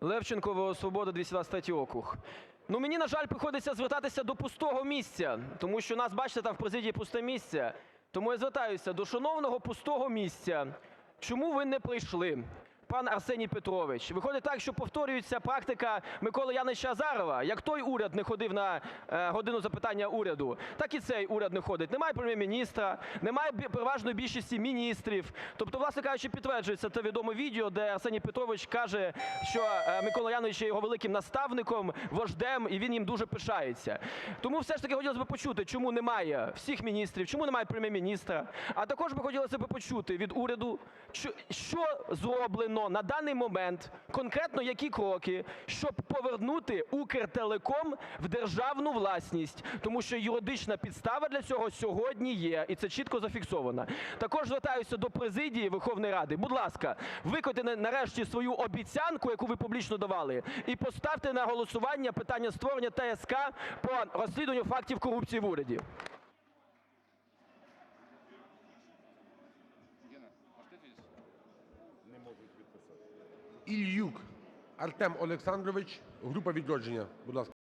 Левченко, "Свобода", 223 округ. Ну, мені, на жаль, приходиться звертатися до пустого місця, тому що нас, бачите, там в президії пусте місце. Тому я звертаюся до шановного пустого місця. Чому ви не прийшли, пан Арсеній Петрович? Виходить так, що повторюється практика Миколи Яновича Азарова. Як той уряд не ходив на е, "годину запитань Уряду", так і цей уряд не ходить. Немає Прем'єр-міністра, немає переважної більшості міністрів. Тобто, власне кажучи, підтверджується те відоме відео, де Арсеній Петрович каже, що е, Микола Янович є його великим наставником, вождем, і він їм дуже пишається. Тому все ж таки хотілося б почути, чому немає всіх міністрів, чому немає Прем'єр-міністра. А також би хотілося б почути від уряду, що, що зроблено на даний момент, конкретно які кроки, щоб повернути Укртелеком в державну власність, тому що юридична підстава для цього сьогодні є, і це чітко зафіксовано. Також звертаюся до президії Верховної Ради. Будь ласка, виконайте нарешті свою обіцянку, яку ви публічно давали, і поставте на голосування питання створення ТСК по розслідуванню фактів корупції в уряді. Ільюк Артем Олександрович, група "Відродження". Будь ласка.